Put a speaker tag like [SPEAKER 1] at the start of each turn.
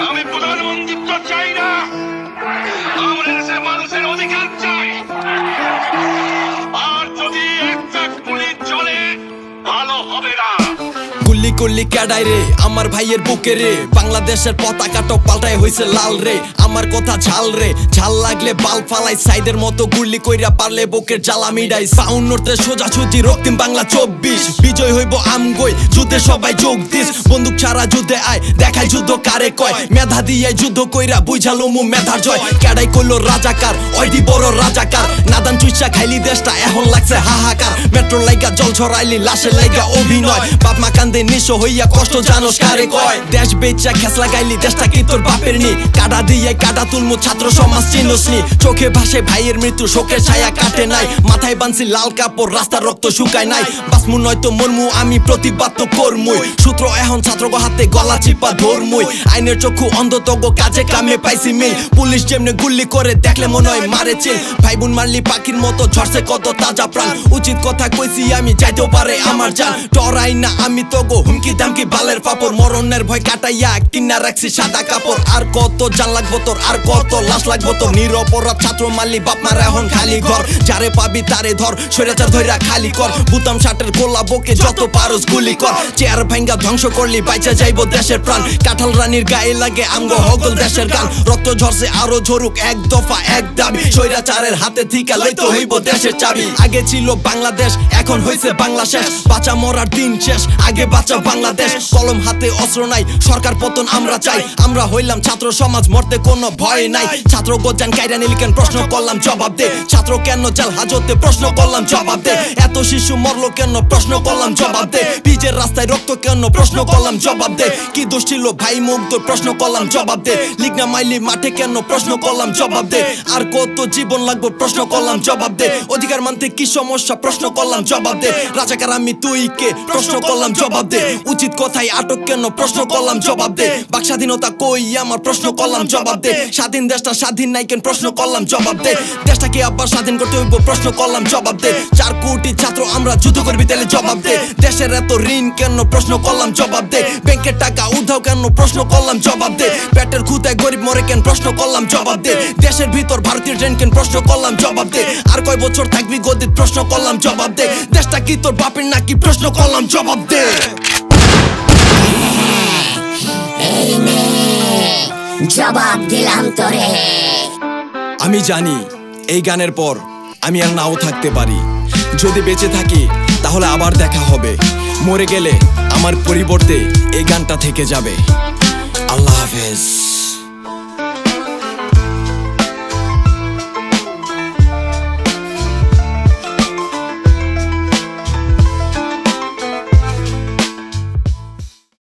[SPEAKER 1] আমি প্রধানমন্ত্রিত্ব চাই না।
[SPEAKER 2] গুল্লি ক্যাডাই রে? আমার ভাইয়ের বুকে রে। বাংলাদেশের পতাকাটা পাল্টাই হইছে লাল রে। আমার কথা ঝাল রে। ঝাল লাগলে বাল ফালাই সাইদের মতো গুল্লি কইরা পারলে বুকের জ্বালা মিডাই সাউন্নতে সোজা ছুটি রক্তিম বাংলা চব্বিশ। বিজয় হইব আমগই যুদ্ধে সবাই যোগ দিস। বন্দুক ছাড়া যুদ্ধে আয় দেখাই যুদ্ধ কারে কয়। মেধা দিয়ে যুদ্ধ কইরা বুঝালো মু মেধার জয়। ক্যাডাই কইলো রাজাকার ওইটি বড় রাজাকার। নাদান চুইসা খাইলি দেশটা, এখন লাগছে হাহাকার। মেট্রো লাইগা জল ছড়াইলি, লাশের লাইগা অভিনয়। বাপ মা কান্দে নিঃস্ব হইয়া কষ্ট জানোস কারে কয়? দেশ বেচা খেস লাগাইলি, দেশটা কি তোর বাপের নি? কাটা দিয়ে কাটা তুলমু, ছাত্র সমাজ চিনস নি। চোখে ভাসে ভাইয়ের মৃত্যু, শোকের ছায়া কাটে নাই। মাথায় বানছি লাল কাপড়, রাস্তার রক্ত শুকায় নাই। বাসমু নয়তো মরমু, আমি প্রতিবাদ তো করমুই। সূত্র এখন ছাত্র হাতে গলা চিপা ধরমুই। আইনের চক্ষু অন্ধতগ, কাজে কামে পাইছি মিল। পুলিশ যেমনে গুল্লি করে, দেখলে মনে হয় মারে চিল। ভাই বোন মারলি পাখির মতো ঝরছে কত তাজা প্রাণ। উচিত কথা কইছি, আমি যাইতেও পারে আমার জান ডরাই না আমি তো গো হুমকি দামকি বালের পাপড় মরণের ভয় কাটাইয়া কিনা রাখছি সাদা কাপড়। আর কত জান লাগবো তোর? আর কত লাশ লাগবো তোর? নিরপরাধ ছাত্র মারলি বাপ মার এখন খালি ঘর। যারে পাবি তারে ধর সৈরাচার ধইরা খালি কর। বুতাম শার্টের গোলা বকে যত পারস গুলি কর। চেয়ার ভাঙ্গা ধ্বংস করলি, বাইচা যাইবো দেশের প্রাণ। কাঁঠাল রানীর গায়ে লাগে আমগো হগল দেশের গান। রক্ত ঝরছে আরও ঝরুক এক দফা, এক দাবি। সৈরাচারের হাতে থিকা লইতে হইব দেশের চাবি। আগে ছিল বাংলাদেশ, এখন হইছে বাংলা শেষ বাঁচা মরার দিন শেষ, আগে বাঁচা বাংলাদেশ। কলম হাতে অস্ত্র নাই, সরকার পতন আমরা চাই। আমরা হইলাম ছাত্র সমাজ, মরতে কোনো ভয় নাই। ছাত্র গোজান কাইরা নিলিকেন, প্রশ্ন করলাম, জবাব দে। ছাত্র কেন জাল হাজতে, প্রশ্ন করলাম, জবাব দে। এত শিশু মরলো কেন, প্রশ্ন করলাম, জবাব দে। বীজের রাস্তায় রক্ত কেন, প্রশ্ন করলাম, জবাব দে। কি দোষ ছিল ভাই মুগ্ধ প্রশ্ন করলাম, জবাব দে। লিগনা মাইলি মাঠে কেন, প্রশ্ন করলাম, জবাব দে। আর কত জীবন লাগবে, প্রশ্ন করলাম, জবাব দে। অধিকার মানতে কি সমস্যা, প্রশ্ন করলাম, জবাব দে। রাজাকার আমি তুই কে, প্রশ্ন করলাম, জবাব দে। উচিত কথাই আটক কেন প্রশ্ন করলাম জবাব দে বাক স্বাধীনতা কই আমার প্রশ্ন করলাম জবাব দে স্বাধীন দেশটা স্বাধীন নাই কেন প্রশ্ন করলাম জবাব দে দেশটাকে আবার স্বাধীন করতে হইব প্রশ্ন করলাম জবাব দে চার কোটি ছাত্র আমরা যুদ্ধ করবি তাহলে জবাব দে দেশের এত ঋণ কেন প্রশ্ন করলাম জবাব দে ব্যাংকের টাকা উধাও কেন প্রশ্ন করলাম জবাব দে পেটের খুদায় গরিব মরে কেন প্রশ্ন করলাম জবাব দে দেশের ভিতর ভারতীয় ট্রেন কেন প্রশ্ন করলাম জবাব দে আর কয় বছর থাকবি গদিত প্রশ্ন করলাম জবাব দে দেশটা কি তোর বাপের নাকি প্রশ্ন করলাম জবাব দে
[SPEAKER 3] জবাব দিলাম তোরে।
[SPEAKER 2] আমি জানি এই গানের পর আমি আর নাও থাকতে পারি। যদি বেঁচে থাকি, তাহলে আবার দেখা হবে। মরে গেলে আমার পরিবর্তে এই গানটা থেকে যাবে। আল্লাহ হাফেজ।